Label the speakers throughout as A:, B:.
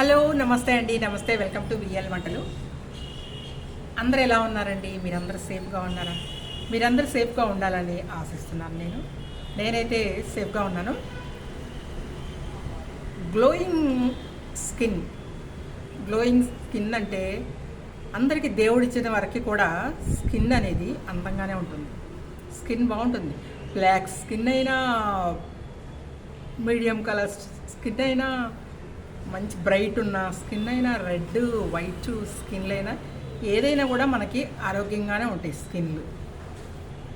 A: Hello నమస్తే అండి. నమస్తే వెల్కమ్ టు విఎల్ వంటలు. అందరు ఎలా ఉన్నారండి? మీరందరూ సేఫ్గా ఉన్నారా? మీరందరూ సేఫ్గా ఉండాలని ఆశిస్తున్నాను నేను. నేనైతే సేఫ్గా ఉన్నాను. గ్లోయింగ్ స్కిన్ గ్లోయింగ్ స్కిన్ అంటే అందరికీ దేవుడిచ్చిన వరకు కూడా స్కిన్ అనేది అందంగానే ఉంటుంది. స్కిన్ బాగుంటుంది. బ్లాక్ స్కిన్ అయినా మీడియం కలర్ స్కిన్ అయినా మంచి బ్రైట్ ఉన్న స్కిన్ అయినా రెడ్ వైట్ స్కిన్లు అయినా ఏదైనా కూడా మనకి ఆరోగ్యంగానే ఉంటాయి స్కిన్లు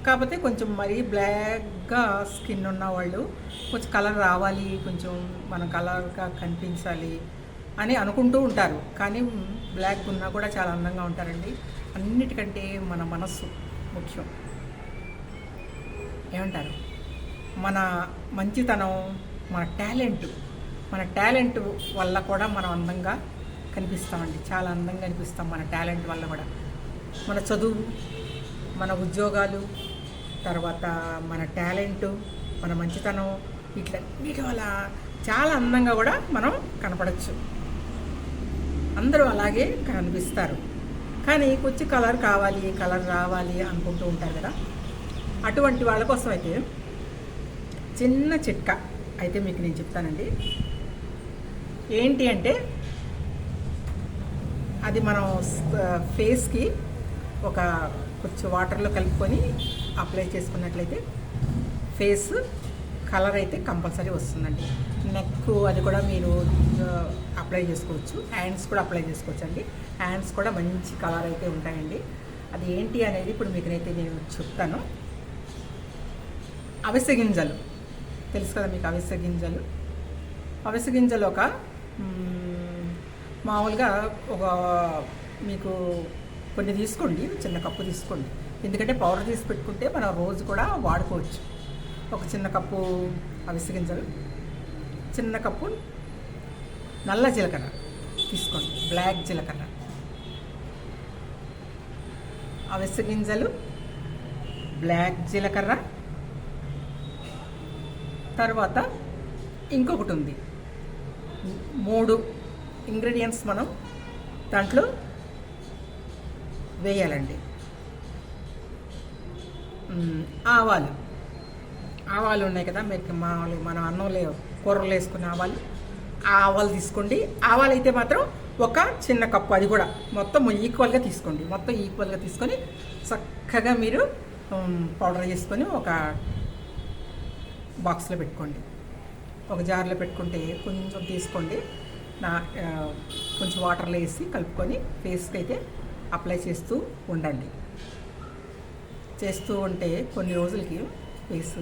A: కాకపోతే కొంచెం మరీ బ్లాక్గా స్కిన్ ఉన్న వాళ్ళు కొంచెం కలర్ రావాలి కొంచెం మనం కలర్గా కనిపించాలి అని అనుకుంటూ ఉంటారు. కానీ బ్లాక్ ఉన్నా కూడా చాలా అందంగా ఉంటారండి. అన్నిటికంటే మన మనస్సు ముఖ్యం. ఏమంటారు? మన మంచితనం మన టాలెంట్ మన టాలెంట్ వల్ల కూడా మనం అందంగా కనిపిస్తామండి. చాలా అందంగా కనిపిస్తాం మన టాలెంట్ వల్ల కూడా. మన చదువు మన ఉద్యోగాలు తర్వాత మన టాలెంట్ మన మంచితనం వీటి వల్ల చాలా అందంగా కూడా మనం కనపడచ్చు. అందరూ అలాగే కనిపిస్తారు. కానీ కొంచెం కలర్ కావాలి కలర్ రావాలి అనుకుంటూ ఉంటారు కదా. అటువంటి వాళ్ళ కోసం అయితే చిన్న చిట్కా అయితే మీకు నేను చెప్తానండి. ఏంటి అంటే అది మనం ఫేస్కి ఒక కొంచెం వాటర్లో కలుపుకొని అప్లై చేసుకున్నట్లయితే ఫేస్ కలర్ అయితే కంపల్సరీ వస్తుందండి. నెక్ అది కూడా మీరు అప్లై చేసుకోవచ్చు. హ్యాండ్స్ కూడా అప్లై చేసుకోవచ్చు అండి హ్యాండ్స్ కూడా మంచి కలర్ అయితే ఉంటాయండి. అది ఏంటి అనేది ఇప్పుడు మీకునైతే నేను చెప్తాను. అవిసె గింజలు. తెలుసు కదా మీకు అవిసె గింజలు? అవిసె గింజలు ఒక మామూలుగా ఒక మీకు కొన్ని తీసుకోండి చిన్న కప్పు తీసుకోండి. ఎందుకంటే పౌడర్ తీసి పెట్టుకుంటే మనం రోజు కూడా వాడుకోవచ్చు. ఒక చిన్న కప్పు అవిసె గింజలు చిన్న కప్పు నల్ల జీలకర్ర తీసుకోండి బ్లాక్ జీలకర్ర. అవిసె గింజలు బ్లాక్ జీలకర్ర. తర్వాత ఇంకొకటి ఉంది. మూడు ఇంగ్రీడియంట్స్ మనం దాంట్లో వేయాలండి. ఆవాలు. ఆవాలు ఉన్నాయి కదా మీకు మామూలు మన అన్నంలో కూరలు వేసుకునే ఆవాలు. ఆ ఆవాలు తీసుకోండి. ఆవాలు అయితే మాత్రం ఒక చిన్న కప్పు అది కూడా మొత్తం ఈక్వల్గా తీసుకోండి. మొత్తం ఈక్వల్గా తీసుకొని చక్కగా మీరు పౌడర్ చేసుకొని ఒక బాక్స్లో పెట్టుకోండి. ఒక జార్లో పెట్టుకుంటే కొంచెం తీసుకోండి. నా కొంచెం వాటర్లో వేసి కలుపుకొని ఫేస్కి అయితే అప్లై చేస్తూ ఉండండి. చేస్తూ ఉంటే కొన్ని రోజులకి ఫేస్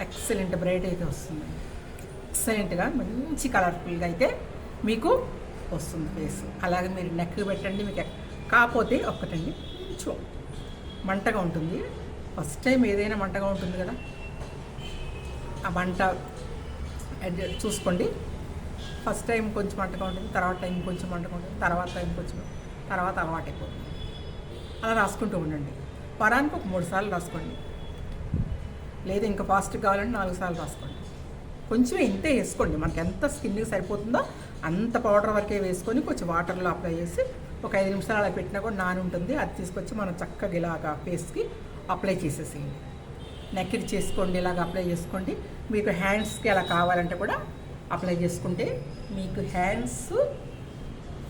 A: ఎక్సలెంట్ బ్రైట్ అయితే వస్తుంది. ఎక్సలెంట్గా మంచి కలర్ఫుల్గా అయితే మీకు వస్తుంది ఫేస్ అలాగే మీరు నెక్ పెట్టండి మీకు ఎక్- కాకపోతే ఒక్కటండి కొంచెం మంటగా ఉంటుంది. ఫస్ట్ టైం ఏదైనా మంటగా ఉంటుంది కదా. ఆ మంట చూసుకోండి. ఫస్ట్ టైం కొంచెం అంటగా ఉంటుంది తర్వాత టైం కొంచెం అంటగా ఉంటుంది తర్వాత టైం కొంచెం తర్వాత అలవాటు అయిపోతుంది అలా రాసుకుంటూ ఉండండి. వారానికి ఒక మూడు సార్లు రాసుకోండి. లేదు ఇంకా ఫాస్ట్ కావాలంటే నాలుగు సార్లు రాసుకోండి. కొంచెం ఇంతే వేసుకోండి. మనకి ఎంత స్కిన్కి సరిపోతుందో అంత పౌడర్ వరకే వేసుకొని కొంచెం వాటర్లో అప్లై చేసి ఒక ఐదు నిమిషాలు అలా పెట్టినా కూడా నాని ఉంటుంది. అది తీసుకొచ్చి మనం చక్కగా ఇలాగా ఫేస్కి అప్లై చేసేసేయండి. నెక్కి చేసుకోండి ఇలాగ అప్లై చేసుకోండి. మీకు హ్యాండ్స్కి అలా కావాలంటే కూడా అప్లై చేసుకుంటే మీకు హ్యాండ్స్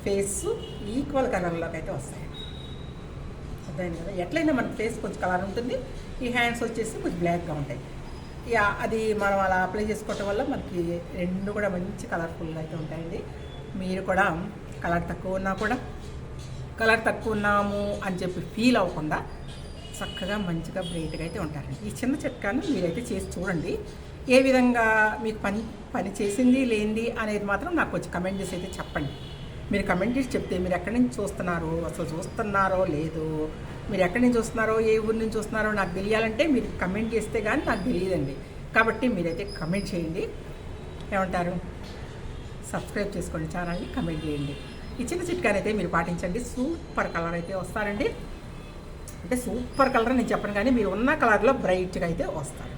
A: ఫేస్ ఈక్వల్ కలర్లోకి అయితే వస్తాయి. అర్థమైంది కదా? ఎట్లయినా మన ఫేస్ కొంచెం కలర్ ఉంటుంది. ఈ హ్యాండ్స్ వచ్చేసి కొంచెం బ్లాక్గా ఉంటాయి. ఇక అది మనం అలా అప్లై చేసుకోవటం వల్ల మనకి రెండు కూడా మంచి కలర్ఫుల్గా అయితే ఉంటాయండి. మీరు కూడా కలర్ తక్కువ ఉన్నా కూడా కలర్ తక్కువ ఉన్నాము అని చెప్పి ఫీల్ అవ్వకుండా చక్కగా మంచిగా బ్రైట్గా అయితే ఉంటారండి. ఈ చిన్న చిట్కాను మీరైతే చేసి చూడండి. ఏ విధంగా మీకు పని పని చేసింది లేనిది అనేది మాత్రం నాకు కొంచెం కమెంట్ చేసి అయితే చెప్పండి. మీరు కమెంట్ చేసి చెప్తే మీరు ఎక్కడి నుంచి చూస్తున్నారో? అసలు చూస్తున్నారో లేదో? మీరు ఎక్కడి నుంచి చూస్తున్నారో ఏ ఊరి నుంచి చూస్తున్నారో నాకు తెలియాలంటే మీరు కమెంట్ చేస్తే కానీ నాకు తెలియదండి. కాబట్టి మీరైతే కమెంట్ చేయండి. ఏమంటారు? సబ్స్క్రైబ్ చేసుకోండి ఛానల్ని కమెంట్ చేయండి. ఈ చిన్న అయితే మీరు పాటించండి. సూపర్ కలర్ అయితే వస్తారండి. అంటే సూపర్ కలర్ నేను చెప్పను కానీ మీరు ఉన్న కలర్లో బ్రైట్గా అయితే వస్తారు.